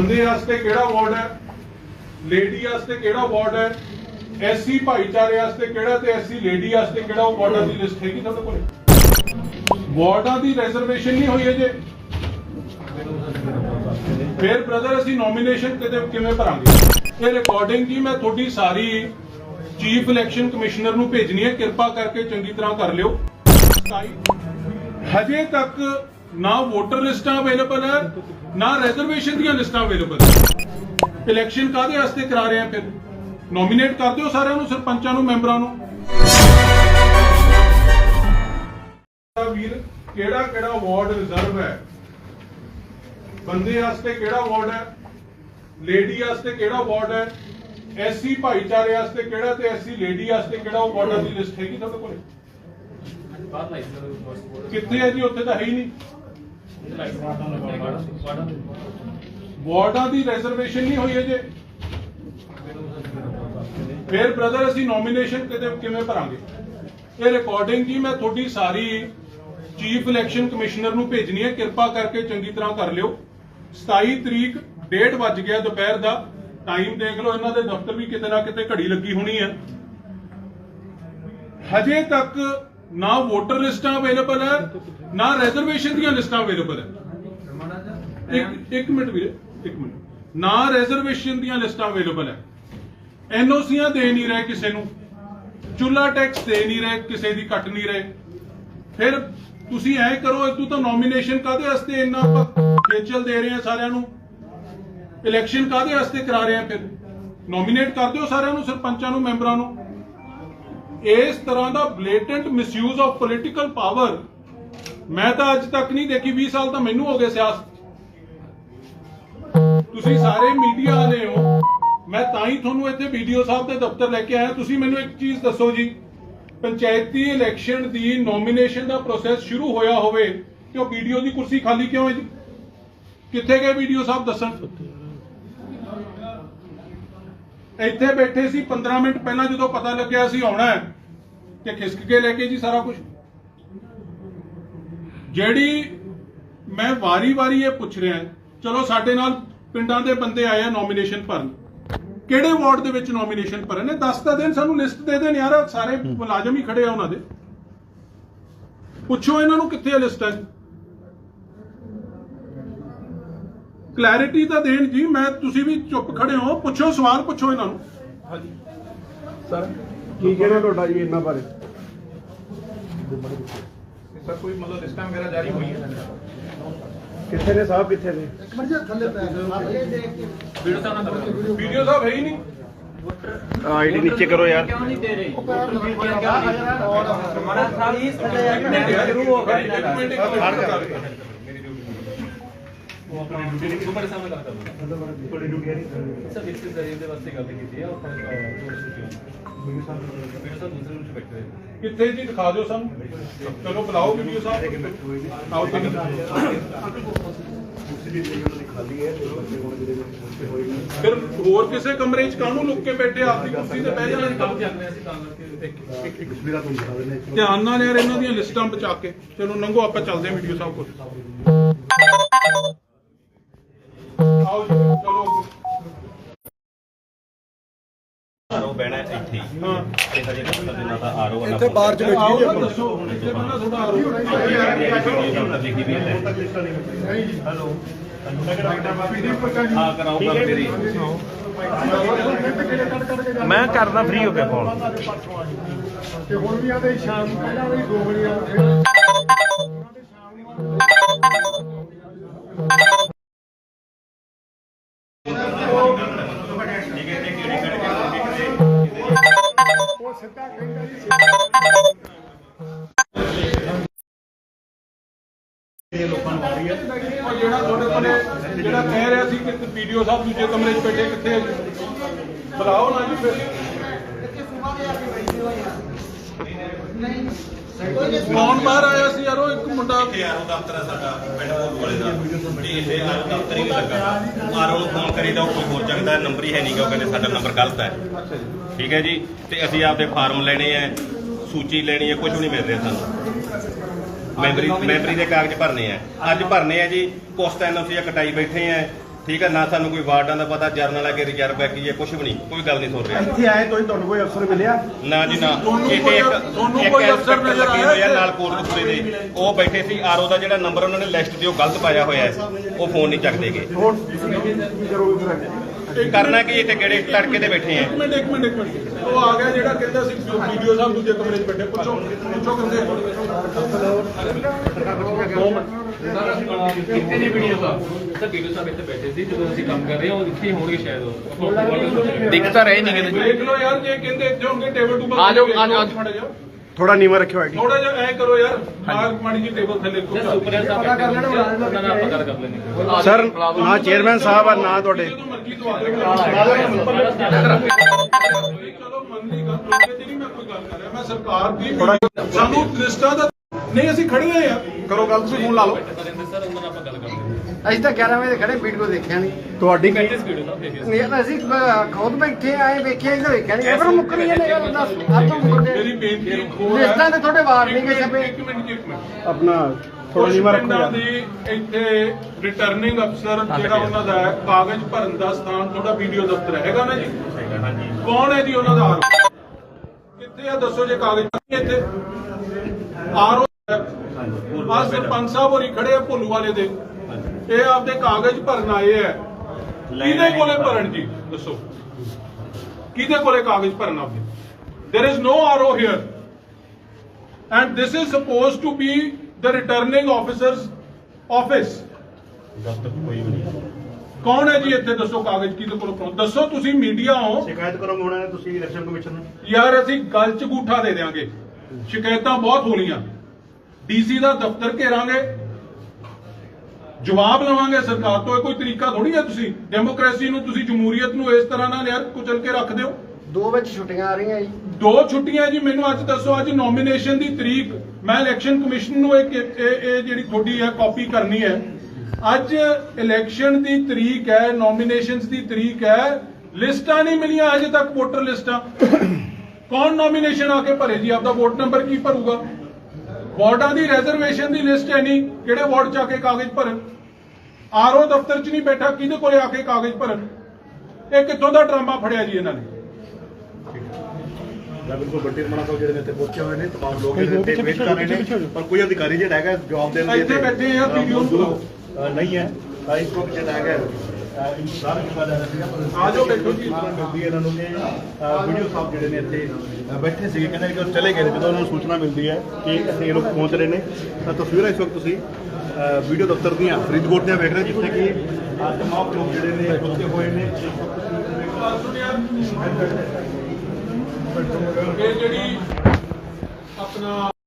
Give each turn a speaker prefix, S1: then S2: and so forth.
S1: ਬੰਦੇ ਵਾਸਤੇ ਕਿਹੜਾ ਵਾਰਡ ਹੈ? ਲੇਡੀ ਵਾਸਤੇ ਕਿਹੜਾ ਵਾਰਡ ਹੈ? ਐਸਸੀ ਭਾਈਚਾਰੇ ਵਾਸਤੇ ਕਿਹੜਾ ਤੇ ਐਸਸੀ ਲੇਡੀ ਵਾਸਤੇ ਕਿਹੜਾ ਉਹ ਦੀ ਲਿਸਟ ਹੈਗੀ ਤੁਹਾਡੇ ਕੋਲ? ਵਾਰਡਾਂ ਦੀ ਰਿਜ਼ਰਵੇਸ਼ਨ ਨਹੀਂ ਹੋਈ ਅਜੇ। ਫਿਰ ਬ੍ਰਦਰ ਅਸੀਂ ਨੋਮੀਨੇਸ਼ਨ ਕਿਤੇ ਕਿਵੇਂ ਭਰਾਂਗੇ? ਇਹ ਰਿਕਾਰਡਿੰਗ ਜੀ ਮੈਂ ਤੁਹਾਡੀ ਸਾਰੀ ਚੀਫ ਇਲੈਕਸ਼ਨ ਕਮਿਸ਼ਨਰ ਨੂੰ ਭੇਜਣੀ ਹੈ। ਕਿਰਪਾ ਕਰਕੇ ਚੰਗੀ ਤਰ੍ਹਾਂ ਕਰ ਲਿਓ। ਹਜੇ ਤੱਕ ਨਾ ਵੋਟਰ ਲਿਸਟਾਂ ਅਵੇਲੇਬਲ ਹੈ ਨਾ ਰਿਜ਼ਰਵੇਸ਼ਨ ਦੀਆਂ ਲਿਸਟਾਂ ਅਵੇਲੇਬਲ ਹੈ। ਇਲੈਕਸ਼ਨ ਕਾਦੇ ਵਾਸਤੇ ਕਰਾ ਰਹੇ ਆ ਫਿਰ? ਨੋਮੀਨੇਟ ਕਰ ਦਿਓ ਸਾਰਿਆਂ ਨੂੰ ਸਰਪੰਚਾਂ ਨੂੰ ਮੈਂਬਰਾਂ ਨੂੰ। ਵੀਰ ਕਿਹੜਾ ਕਿਹੜਾ ਵਾਰਡ ਰਿਜ਼ਰਵ ਹੈ? ਬੰਦੇ ਵਾਸਤੇ ਕਿਹੜਾ ਵਾਰਡ ਹੈ? ਲੇਡੀ ਵਾਸਤੇ ਕਿਹੜਾ ਵਾਰਡ ਹੈ? ਐਸਸੀ ਭਾਈਚਾਰੇ ਵਾਸਤੇ ਕਿਹੜਾ ਤੇ ਐਸਸੀ ਲੇਡੀ ਵਾਸਤੇ ਕਿਹੜਾ ਉਹ ਵਾਰਡਾਂ ਦੀ ਲਿਸਟ ਹੈਗੀ ਤੁਹਾਡੇ ਕੋਲ? ਕਿੱਥੇ ਹੈ ਜੀ? ਉੱਥੇ ਤਾਂ ਹੈ ਹੀ ਨਹੀਂ। ਵਾਰਡਾਂ ਦੀ ਰਿਜ਼ਰਵੇਸ਼ਨ ਨਹੀਂ ਹੋਈ ਅਜੇ। ਫਿਰ ਬ੍ਰਦਰ ਅਸੀਂ ਨੋਮੀਨੇਸ਼ਨ ਕਿਤੇ ਕਿਵੇਂ ਭਰਾਂਗੇ? ਇਹ ਰਿਕਾਰਡਿੰਗ ਜੀ ਮੈਂ ਤੁਹਾਡੀ ਸਾਰੀ ਚੀਫ ਇਲੈਕਸ਼ਨ ਕਮਿਸ਼ਨਰ ਨੂੰ ਭੇਜਣੀ ਹੈ। ਕਿਰਪਾ ਕਰਕੇ ਚੰਗੀ ਤਰ੍ਹਾਂ ਕਰ ਲਿਓ। 27 ਤਰੀਕ ਡੇਢ ਵੱਜ ਗਿਆ ਦੁਪਹਿਰ ਦਾ। ਟਾਈਮ ਦੇਖ ਲਓ, ਇਹਨਾਂ ਦੇ ਦਫ਼ਤਰ ਵੀ ਕਿਤੇ ਨਾ ਕਿਤੇ ਘੜੀ ਲੱਗੀ ਹੋਣੀ ਹੈ। ਹਜੇ ਤੱਕ ਨਾ ਵੋਟਰ ਲਿਸਟਾਂ ਅਵੇਲੇਬਲ ਹੈ ਨਾ ਰਿਜ਼ਰਵੇਸ਼ਨ ਦੀਆਂ ਲਿਸਟਾਂ ਅਵੇਲੇਬਲ ਹੈ। ਇੱਕ ਇੱਕ ਮਿੰਟ ਵੀਰੇ, ਇੱਕ ਮਿੰਟ। ਨਾ ਰਿਜ਼ਰਵੇਸ਼ਨ ਦੀਆਂ ਲਿਸਟਾਂ ਅਵੇਲੇਬਲ ਹੈ। ਐਨਓਸੀਆਂ ਦੇ ਨਹੀਂ ਰਹੇ ਕਿਸੇ ਨੂੰ। ਚੁੱਲਾ ਟੈਕਸ ਦੇ ਨਹੀਂ ਰਹੇ, ਕਿਸੇ ਦੀ ਕੱਟ ਨਹੀਂ ਰਹੇ। ਫਿਰ ਤੁਸੀਂ ਐ ਕਰੋ ਇਦੋਂ ਤਾਂ ਨੋਮੀਨੇਸ਼ਨ ਕਾਦੇ ਵਾਸਤੇ ਇੰਨਾ ਖੇਚਲ ਦੇ ਰਹੇ ਆ ਸਾਰਿਆਂ ਨੂੰ? ਇਲੈਕਸ਼ਨ ਕਾਦੇ ਵਾਸਤੇ ਕਰਾ ਰਹੇ ਆ ਫਿਰ? ਨੋਮੀਨੇਟ ਕਰ ਦਿਓ ਸਾਰਿਆਂ ਨੂੰ, ਸਰਪੰਚਾਂ ਨੂੰ, ਮੈਂਬਰਾਂ ਨੂੰ। ਇਸ ਤਰ੍ਹਾਂ ਦਾ blatant misuse of political power ਮੈਂ ਤਾਂ ਅੱਜ ਤੱਕ ਨਹੀਂ ਦੇਖੀ 20 ਸਾਲ ਤਾਂ ਮੈਨੂੰ ਹੋ ਗਏ ਸਿਆਸਤ। ਤੁਸੀਂ ਸਾਰੇ ਮੀਡੀਆ ਵਾਲੇ ਹੋ। ਮੈਂ ਤਾਂ ਹੀ ਤੁਹਾਨੂੰ ਇੱਥੇ ਵੀਡੀਓ ਸਾਹਿਬ ਦੇ ਦਫ਼ਤਰ ਲੈ ਕੇ ਆਇਆ। ਤੁਸੀਂ ਮੈਨੂੰ ਇੱਕ ਚੀਜ਼ ਦੱਸੋ ਜੀ, ਪੰਚਾਇਤੀ ਇਲੈਕਸ਼ਨ ਦੀ ਨੋਮੀਨੇਸ਼ਨ ਦਾ ਪ੍ਰੋਸੈਸ ਸ਼ੁਰੂ ਹੋਇਆ ਹੋਵੇ ਕਿ ਉਹ ਵੀਡੀਓ ਦੀ ਕੁਰਸੀ ਖਾਲੀ ਕਿਉਂ ਹੈ ਜੀ? ਕਿੱਥੇ ਗਏ ਵੀਡੀਓ ਸਾਹਿਬ ਦੱਸਣ? ਇੱਥੇ ਬੈਠੇ ਸੀ 15 ਮਿੰਟ ਪਹਿਲਾਂ ਜਦੋਂ ਪਤਾ ਲੱਗਿਆ ਸੀ ਆਉਣਾ ਹੈ, ਤੇ ਖਿਸਕ ਕੇ ਲੈ ਕੇ ਜੀ ਸਾਰਾ ਕੁਝ ਜਿਹੜੀ ਮੈਂ ਵਾਰੀ-ਵਾਰੀ ਇਹ ਪੁੱਛ ਰਿਹਾ ਚਲੋ ਸਾਡੇ ਨਾਲ ਪਿੰਡਾਂ ਦੇ ਬੰਦੇ ਆਏ ਆ ਨੋਮੀਨੇਸ਼ਨ ਭਰਨ। ਕਿਹੜੇ ਵਾਰਡ ਦੇ ਵਿੱਚ ਨੋਮੀਨੇਸ਼ਨ ਭਰਨ ਨੇ? ਦੱਸ ਤਾਂ ਦੇਣ ਸਾਨੂੰ ਲਿਸਟ ਦੇ ਦੇਣ ਯਾਰ ਸਾਰੇ ਮੁਲਾਜ਼ਮ ਹੀ ਖੜੇ ਆ ਉਹਨਾਂ ਦੇ। ਪੁੱਛੋ ਇਹਨਾਂ ਨੂੰ ਕਿੱਥੇ ਲਿਸਟ ਹੈ। ਕਲੈਰਿਟੀ ਤਾਂ ਦੇਣ ਜੀ ਮੈਂ ਤੁਸੀਂ ਵੀ ਚੁੱਪ ਖੜੇ ਹੋ। ਪੁੱਛੋ ਸਵਾਲ ਪੁੱਛੋ ਇਹਨਾਂ ਨੂੰ।
S2: ਸਰ ਕੀ ਕਹਿਣਾ ਤੁਹਾਡਾ ਜੀ ਇਹਨਾਂ ਬਾਰੇ?
S3: ਸਰ ਕੋਈ ਮਤਲਬ ਲਿਸਟਾਂ ਵਗੈਰਾ ਜਾਰੀ ਹੋਈ ਹੈ?
S2: ਕਿੱਥੇ ਨੇ ਸਾਹਿਬ ਕਿੱਥੇ ਨੇ?
S3: ਵੀਡੀਓ ਤਾਂ ਨਾ ਕਰੋ
S1: ਵੀਡੀਓ ਸਾਹਿਬ ਹੈ ਹੀ ਨਹੀਂ।
S2: ਆਈਡੀ ਨੀਚੇ ਕਰੋ ਯਾਰ।
S3: ਕਿਉਂ ਨਹੀਂ ਦੇ ਰਹੇ? ਹਮਾਰਾ
S1: ਸ਼ੁਰੂ ਹੋ ਗਿਆ। ਇੱਕ ਮਿੰਟ ਇੱਕ ਮਿੰਟ।
S3: ਉਹ ਆਪਣਾ ਸਾਹਮਣੇ ਗੱਲ ਸਰ ਇਸ ਜ਼ਰੀਏ ਦੇ ਵਾਸਤੇ ਗੱਲ ਕੀਤੀ ਹੈ ਉਹ ਵੀਡੀਓ ਸਾਹਿਬ ਦੂਸਰੇ ਨੂੰ ਬੈਠੇ
S1: ਕਿੱਥੇ ਜੀ ਦਿਖਾ ਦਿਓ ਸਾਨੂੰ। ਚਲੋ ਬੁਲਾਓ ਵੀਡੀਓ ਸਾਹਿਬ। ਆਓ ਜੀ ਫਿਰ ਹੋਰ ਕਿਸੇ ਕਮਰੇ 'ਚ ਕਾਹਨੂੰ ਲੁੱਕ ਕੇ ਬੈਠੇ ਆਪਦੀ ਕੁਰਸੀ ਤੇ ਬਹਿ ਜਾਣਾ।
S3: ਕੰਮ ਚੱਲ ਰਿਹਾ ਸੀ ਤਾਂ ਕਰਕੇ
S1: ਧਿਆਨ ਨਾਲ ਯਾਰ ਇਹਨਾਂ ਦੀਆਂ ਲਿਸਟਾਂ ਬਚਾ ਕੇ। ਚਲੋ ਨੰਗੋ ਆਪਾਂ ਚੱਲਦੇ ਹਾਂ ਵੀਡੀਓ ਸਾਹਿਬ ਕੋਲ। ਆਓ ਜੀ ਚਲੋ
S4: ਆਰੋ ਬਹਿਣਾ ਇੱਥੇ ਹੀ।
S1: ਹਾਂ
S4: ਇਹ ਹਜੇ ਦਫ਼ਤਰ ਦੇ ਨਾਂ ਤਾਂ ਆਰੋ
S2: ਇੱਥੇ ਬਾਹਰ ਚ
S1: ਆਓ
S2: ਬੈਠੀ
S1: ਤਾਂ
S2: ਜੀ
S1: ਦੱਸੋ ਇੱਥੇ ਪਹਿਲਾਂ ਥੋੜਾ ਆਰੋ
S4: ਲਿਖੀ ਵੀ ਹੈ ਹੈਲੋ। ਹਾਂ ਕਰਾਓ ਗੱਲ ਮੇਰੀ
S2: ਮੈਂ ਕਰਦਾ ਫ੍ਰੀ ਹੋ ਕੇ ਫੋਨ
S5: ਤੇ ਹੁਣ ਵੀ ਆਦੇ ਸ਼ਾਮ ਨੂੰ ਪਹਿਲਾਂ ਵੀ 2 ਵਜੇ ਆ। ਉਹ ਸਿੱਧਾ ਕਹਿੰਦਾ ਜੀ।
S1: ਉਹ ਜਿਹੜਾ ਤੁਹਾਡੇ ਕੋਲੇ ਜਿਹੜਾ ਕਹਿ ਰਿਹਾ ਸੀ ਕਿ ਵੀਡੀਓ ਸਾਹਿਬ ਦੂਜੇ ਕਮਰੇ 'ਚ ਬੈਠੇ ਕਿੱਥੇ ਹੈ ਜੀ? ਬੁਲਾਓ ਨਾ ਜੀ ਫਿਰ। ਕੌਣ ਬਾਹਰ ਆਇਆ ਸੀ ਯਾਰੋ ਇੱਕ ਮੁੰਡਾ
S4: ਇੱਥੇ ਆਰੋ ਦਫ਼ਤਰ ਹੈ ਸਾਡਾ ਪਿੰਡ ਕੋਲ ਵਾਲੇ ਦਾ ਜੀ ਇੱਥੇ ਆਰੋ ਦਫ਼ਤਰ ਹੀ ਨਹੀਂ ਲੱਗਾ। ਆਰੋ ਨੂੰ ਫੋਨ ਕਰੀਦਾ ਉਹ ਕੋਈ ਹੋਰ ਚੱਕਦਾ ਨੰਬਰ ਹੀ ਹੈ ਨਹੀਂ ਗਾ ਉਹ ਕਹਿੰਦੇ ਸਾਡਾ ਨੰਬਰ ਗਲਤ ਹੈ। ਠੀਕ ਹੈ ਜੀ? ਤੇ ਅਸੀਂ ਆਪਦੇ ਫਾਰਮ ਲੈਣੇ ਆ ਸੂਚੀ ਲੈਣੀ ਹੈ ਕੁਝ ਵੀ ਨਹੀਂ ਮਿਲ ਰਿਹਾ ਸਾਨੂੰ। ਮੈਂਬਰੀ ਮੈਂਬਰੀ ਦੇ ਕਾਗਜ਼ ਭਰਨੇ ਆ। ਅੱਜ ਭਰਨੇ ਆ ਜੀ ਕੁਛ ਤਾਂ ਐਨਓਸੀ ਕਟਾਈ ਬੈਠੇ ਆ ਠੀਕ ਹੈ ਨਾ ਸਾਨੂੰ ਕੋਈ ਵਾਰਡਾਂ ਦਾ ਪਤਾ ਜਰਨਲ ਹੈ ਕਿ ਰਿਜ਼ਰਵ ਹੈ ਕੀ ਹੈ ਕੁਝ ਵੀ ਨਹੀਂ ਕੋਈ ਗੱਲ ਨਹੀਂ ਸੁਣ ਰਿਹਾ।
S2: ਇੱਥੇ ਆਏ ਕੋਈ ਤੁਹਾਨੂੰ ਕੋਈ ਅਫਸਰ ਮਿਲਿਆ?
S4: ਨਾ ਜੀ ਨਾ।
S1: ਤੁਹਾਨੂੰ
S4: ਇੱਥੇ
S1: ਕੋਈ-
S4: ਇੱਕ
S1: ਤੁਹਾਨੂੰ
S4: ਇੱਕ
S1: ਕੋਈ ਅਫਸਰ ਨਜ਼ਰ ਆਇਆ
S4: ਆ? ਨਾਲ ਕੋਟਕਪੂਰੇ ਦੇ। ਉਹ ਬੈਠੇ ਸੀ ਆਰਓ ਦਾ ਜਿਹੜਾ ਨੰਬਰ ਉਹਨਾਂ ਨੇ ਲਿਸਟ ਤੇ ਉਹ ਗਲਤ ਪਾਇਆ ਹੋਇਆ ਹੈ। ਉਹ ਫੋਨ ਨਹੀਂ ਚੱਕਦੇਗੇ।
S2: ਹੁਣ ਤੁਸੀਂ ਕੀ ਕਰੋਗੇ ਫਿਰ
S4: ਕਰਨਾ ਕੀ ਇੱਥੇ? ਕਿਹੜੇ ਤੜਕੇ ਤੇ ਬੈਠੇ ਆ?
S1: ਇੱਕ ਮਿੰਟ ਇੱਕ ਮਿੰਟ ਇੱਕ ਮਿੰਟ। ਉਹ ਆ ਗਿਆ ਜਿਹੜਾ ਕਹਿੰਦਾ ਸੀ ਵੀਡੀਓ ਸਾਹਿਬ ਦੂਜੇ ਕਮਰੇ 'ਚ ਬੈਠੇ। ਪੁੱਛੋ ਪੁੱਛੋ ਕਹਿੰਦੇ
S3: ਕਿੰਨੇ ਨੇ ਵੀਡੀਓ ਦਾ ਸਰ ਵੀਡੀਓ ਸਾਹਿਬ ਇੱਥੇ ਬੈਠੇ ਸੀ ਜਦੋਂ ਅਸੀਂ ਕੰਮ ਕਰ ਰਹੇ ਹਾਂ ਉਹ ਇੱਥੇ ਹੋਣਗੇ ਸ਼ਾਇਦ ਉਹ।
S6: ਦਿਖ ਤਾਂ ਰਹੇ ਨਹੀਂ ਕਿਤੇ।
S1: ਦੇਖ ਲਓ ਯਾਰ ਜੇ ਕਹਿੰਦੇ ਇੱਥੇ ਹੋਣਗੇ ਟੇਬਲ ਟੂਬਲ
S6: ਆ ਜਾਓ, ਆ ਜਾਓ,
S2: ਥੋੜਾ ਨੀਵਾ ਰੱਖਿਓ ਆਈਡੀ
S1: ਥੋੜਾ ਜਿਹਾ ਐ ਕਰੋ ਯਾਰ ਮਾਰ ਮਾੜੀ ਜੀ ਟੇਬਲ ਥੱਲੇ
S3: ਸਾਹਿਬ ਪਤਾ ਕਰ ਲੈਣਾ ਉਹਨਾਂ ਨਾਲ ਪਤਾ ਕਰ ਲੈਣੇ।
S2: ਸਰ ਨਾ ਚੇਅਰਮੈਨ ਸਾਹਿਬ ਆ ਨਾ ਤੁਹਾਡੇ।
S1: ਜਦੋਂ ਮਰਜ਼ੀ ਦਵਾ ਦੇ ਚਲੋ ਮੰਨਦੀ ਗੱਲ ਰੋਕੇ ਤੇ ਨਹੀਂ ਮੈਂ ਕੋਈ ਗੱਲ ਕਰ ਰਿਹਾ। ਮੈਂ ਸਰਕਾਰ ਦੀ ਸਾਨੂੰ ਲਿਸਟਾਂ ਦਾ ਨਹੀਂ ਅਸੀਂ ਖੜੇ ਆ ਕਰੋ ਗੱਲ ਤੁਸੀਂ ਫੋਨ ਲਾ ਲਓ।
S3: ਉਹਨਾਂ
S6: ਅਸੀਂ ਤਾਂ 11 ਵਜੇ ਖੜੇ ਵੀਡੀਓ ਦੇਖਿਆ ਨਹੀਂ।
S2: ਤੁਹਾਡੀ
S6: ਨਹੀਂ ਤਾਂ ਅਸੀਂ ਖੁਦ ਬੈਠੇ ਆਏ ਵੇਖਿਆ ਇਹ ਤਾਂ ਵੇਖਿਆ ਨਹੀਂ ਪਰ ਮੁੱਕਣੀ ਇਹਨੇ ਗੱਲ ਦੱਸ ਆਪਾਂ ਮੁੱਕਦੇ
S1: ਮੇਰੀ ਬੇਨਤੀ
S6: ਤੇ ਤੁਹਾਡੇ ਵਾਰ ਨਹੀਂ ਗਏ
S1: ਇੱਕ
S6: ਛਪੇ
S1: ਮਿੰਟ, ਇੱਕ ਮਿੰਟ ਜੀ, ਇੱਕ ਮਿੰਟ।
S2: ਆਪਣਾ ਥੋੜਾ ਨੀਵਾ ਰੱਖੋ
S1: ਪਿੰਡਾਂ ਦੀ ਇੱਥੇ ਰਿਟਰਨਿੰਗ ਅਫਸਰ ਜਿਹੜਾ ਉਹਨਾਂ ਦਾ ਹੈ ਕਾਗਜ਼ ਭਰਨ ਦਾ ਸਥਾਨ ਤੁਹਾਡਾ ਵੀਡੀਓ ਦਫ਼ਤਰ ਹੈਗਾ ਨਾ ਜੀ? ਕੌਣ ਹੈ ਜੀ ਉਹਨਾਂ ਦਾ ਆਰਓ ਕਿੱਥੇ ਆ? ਦੱਸੋ ਜੇ ਕਾਗਜ਼ ਭਰਨੇ ਇੱਥੇ। ਆਰਓ ਆ ਸਰਪੰਚ ਸਾਹਿਬ ਹੋਰੀ ਖੜੇ ਆ ਭੋਲੂ ਵਾਲੇ ਦੇ। ਇਹ ਆਪਦੇ ਕਾਗਜ਼ ਭਰਨ ਆਏ ਆ। ਕਿਹਦੇ ਕੋਲੇ ਭਰਨ ਜੀ? ਦੱਸੋ। ਕਿਹਦੇ ਕੋਲੇ ਕਾਗਜ਼ ਭਰਨ ਆਪਦੇ there is no RO here and this is supposed to be the returning officer's office.
S4: ਦਫ਼ਤਰ ਕੋਈ ਵੀ ਨਹੀਂ
S1: ਕੌਣ ਹੈ ਜੀ ਇੱਥੇ ਦੱਸੋ ਕਾਗਜ਼ ਕਿਹਦੇ ਕੋਲੋਂ ਭਰੋ ਦੱਸੋ ਤੁਸੀਂ ਮੀਡੀਆ ਹੋ
S2: ਸ਼ਿਕਾਇਤ ਕਰੋਗੇ ਉਹਨਾਂ ਨੇ ਤੁਸੀਂ ਇਲੈਕਸ਼ਨ ਕਮਿਸ਼ਨ ਨੂੰ
S1: ਯਾਰ ਅਸੀਂ ਗੱਲ ਚ ਗੂਠਾ ਦੇ ਦੇਾਂਗੇ ਸ਼ਿਕਾਇਤਾਂ ਬਹੁਤ ਹੋਣੀਆਂ ਡੀਸੀ ਦਾ ਦਫ਼ਤਰ ਘੇਰਾਂਗੇ ਜਵਾਬ ਲਵਾਂਗੇ ਸਰਕਾਰ ਤੋਂ ਇਹ ਕੋਈ ਤਰੀਕਾ ਥੋੜੀ ਹੈ ਤੁਸੀਂ ਡੈਮੋਕ੍ਰੇਸੀ ਨੂੰ ਤੁਸੀਂ ਜਮਹੂਰੀਅਤ ਨੂੰ ਇਸ ਤਰ੍ਹਾਂ ਨਾਲ ਯਾਰ ਕੁਚਲ ਕੇ ਰੱਖ ਦਿਓ
S6: ਦੋ ਵਿੱਚ ਛੁੱਟੀਆਂ ਆ ਰਹੀਆਂ ਜੀ
S1: ਦੋ ਛੁੱਟੀਆਂ ਜੀ, ਮੈਨੂੰ ਅੱਜ ਦੱਸੋ, ਅੱਜ ਨੋਮੀਨੇਸ਼ਨ ਦੀ ਤਰੀਕ। ਮੈਂ ਇਲੈਕਸ਼ਨ ਕਮਿਸ਼ਨ ਨੂੰ ਇਹ ਇਹ ਜਿਹੜੀ ਤੁਹਾਡੀ ਹੈ ਕਾਪੀ ਕਰਨੀ ਹੈ। ਅੱਜ ਇਲੈਕਸ਼ਨ ਦੀ ਤਰੀਕ ਹੈ ਨੋਮੀਨੇਸ਼ਨਸ ਦੀ ਤਰੀਕ ਹੈ। ਲਿਸਟਾਂ ਨਹੀਂ ਮਿਲੀਆਂ ਅਜੇ ਤੱਕ ਵੋਟਰ ਲਿਸਟਾਂ। ਕੌਣ ਨੋਮੀਨੇਸ਼ਨ ਆ ਕੇ ਭਰੇ ਜੀ? ਆਪਦਾ ਵੋਟ ਨੰਬਰ ਕੀ ਭਰੂਗਾ? ਵਾਰਡਾਂ ਦੀ ਰਿਜ਼ਰਵੇਸ਼ਨ ਦੀ ਲਿਸਟ ਹੈ ਨਹੀਂ। ਕਿਹੜੇ ਵਾਰਡ ਚ ਆ ਕੇ ਕਾਗਜ਼ ਭਰਨ? ਆਰਓ ਦਫ਼ਤਰ ਚ ਨਹੀਂ ਬੈਠਾ, ਕਿਹਦੇ ਕੋਲੇ ਆ ਕੇ ਕਾਗਜ਼ ਭਰਨ? ਇਹ ਕਿੱਥੋਂ ਦਾ ਡਰਾਮਾ ਫੜਿਆ ਜੀ ਇਹਨਾਂ ਨੇ?
S7: ਮੈਂ ਬਿਲਕੁਲ ਵੱਡੀ ਰਮਣਾ ਸਾਹਿਬ ਜਿਹੜੇ ਨੇ ਇੱਥੇ ਪਹੁੰਚੇ ਹੋਏ ਨੇ ਤਮਾਮ ਲੋਕ ਜਿਹੜੇ ਇੱਥੇ ਵੇਟ ਕਰ ਰਹੇ ਨੇ ਪਰ ਕੋਈ ਅਧਿਕਾਰੀ ਜਿਹੜਾ ਹੈਗਾ ਜਵਾਬ ਦੇਣ ਲਈ
S1: ਇੱਥੇ ਬੈਠੇ ਆ, ਵੀਡੀਓ ਨੂੰ
S7: ਨਹੀਂ ਹੈ। ਤਾਂ ਇਸ ਵਕਤ ਜਿਹੜਾ ਹੈਗਾ ਇੰਤਜ਼ਾਰ ਕੀਤਾ ਜਾ ਰਿਹਾ ਸੀਗਾ
S1: ਆ ਜਾਓ ਬੈਠੋ ਜੀ।
S7: ਮਿਲਦੀ ਇਹਨਾਂ ਨੂੰ ਕਿ ਵੀਡੀਓ ਸਾਹਿਬ ਜਿਹੜੇ ਨੇ ਇੱਥੇ ਬੈਠੇ ਸੀਗੇ ਕਹਿੰਦੇ ਕਿ ਉਹ ਚਲੇ ਗਏ ਨੇ ਜਦੋਂ ਉਹਨਾਂ ਨੂੰ ਸੂਚਨਾ ਮਿਲਦੀ ਹੈ ਕਿ ਅਸੀਂ ਇਹ ਲੋਕ ਪਹੁੰਚ ਰਹੇ ਨੇ। ਤਾਂ ਤਸਵੀਰਾਂ ਇਸ ਵਕਤ ਤੁਸੀਂ ਵੀਡੀਓ ਦਫ਼ਤਰ ਦੀਆਂ ਫਰੀਦਕੋਟ ਦੀਆਂ ਵੇਖ ਰਹੇ ਹੋ, ਜਿੱਥੇ ਕਿ ਤਮਾਮ ਲੋਕ ਜਿਹੜੇ ਨੇ ਰੁਕੇ ਹੋਏ ਨੇ ਇਸ ਵਕਤ ਤੁਸੀਂ
S1: ਇਹ ਜਿਹੜੀ ਆਪਣਾ